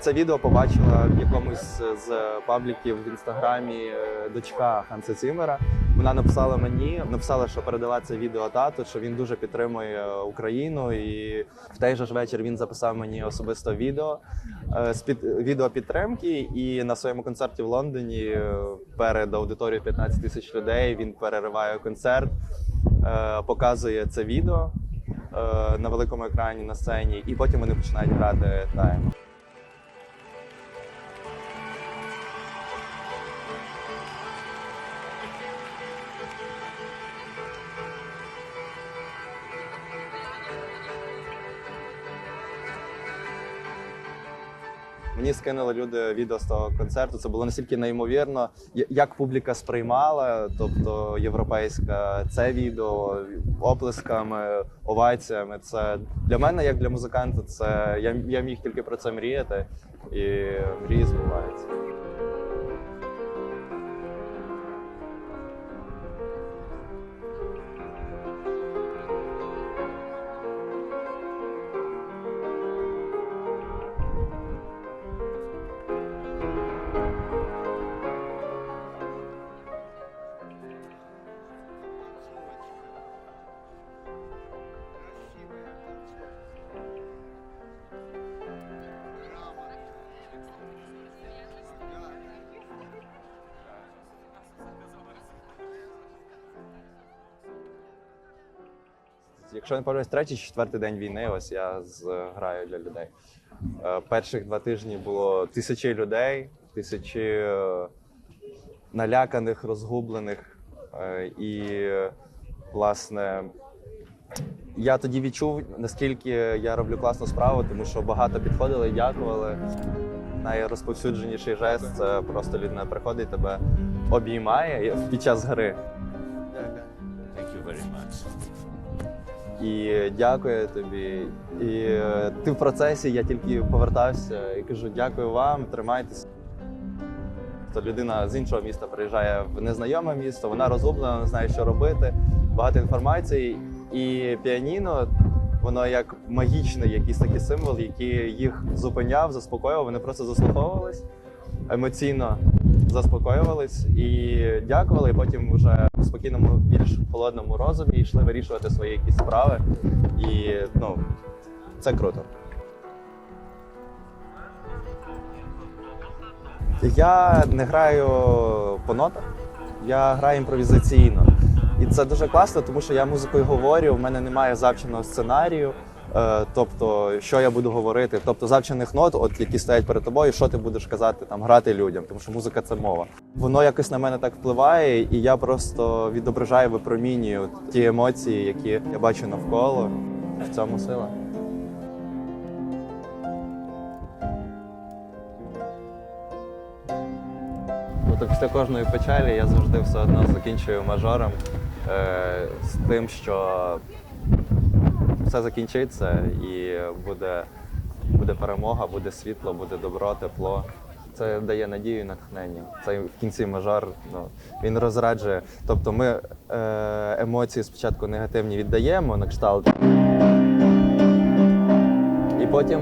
це відео побачила в якомусь з пабліків в інстаграмі е, дочка Ханса Цімера. Вона написала мені, написала, що передала це відео тату, що він дуже підтримує Україну. І в той же ж вечір він записав мені особисто відео е, з під відео підтримки. І на своєму концерті в Лондоні е, перед аудиторією 15 тисяч людей він перериває концерт, е, показує це відео е, на великому екрані на сцені, і потім вони починають грати тайм. Мені скинули люди відео з того концерту. Це було настільки неймовірно, як публіка сприймала, тобто європейська це відео оплесками, оваціями. Це для мене, як для музиканта, це я, я міг тільки про це мріяти, і мрії збуваються. Якщо не помиляюсь, третій чи четвертий день війни, ось я граю для людей. Е, Перших два тижні було тисячі людей, тисячі е, наляканих, розгублених. Е, І, власне, я тоді відчув, наскільки я роблю класну справу, тому що багато підходили, дякували. Найрозповсюдженіший жест це просто людина приходить, тебе обіймає під час гри. Thank you. І дякую тобі. І е, ти в процесі, я тільки повертався і кажу: дякую вам, тримайтеся. То людина з іншого міста приїжджає в незнайоме місто, вона розгублена, не знає, що робити, багато інформації. І піаніно, воно як магічний якийсь такий символ, який їх зупиняв, заспокоював. Вони просто заслуховувались емоційно заспокоювались і дякували. І потім вже в спокійному, більш холодному розумі йшли вирішувати свої якісь справи. І ну, це круто. Я не граю по нотах, я граю імпровізаційно. І це дуже класно, тому що я музикою говорю, в мене немає завченого сценарію. Е, тобто, що я буду говорити, тобто завчених нот, от які стоять перед тобою, що ти будеш казати, там грати людям, тому що музика це мова. Воно якось на мене так впливає, і я просто відображаю, випромінюю ті емоції, які я бачу навколо. В цьому сила. Ну, після кожної печалі я завжди все одно закінчую мажором е, з тим, що все закінчиться і буде, буде перемога, буде світло, буде добро, тепло. Це дає надію і натхнення. Це в кінці мажор ну, він розраджує. Тобто ми е, емоції спочатку негативні віддаємо на кшталт. І потім,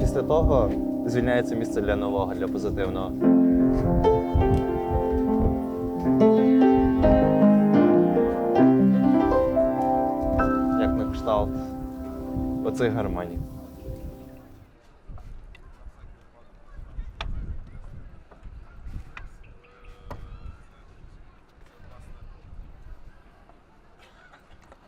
після того, звільняється місце для нового, для позитивного. Оцих гармоній.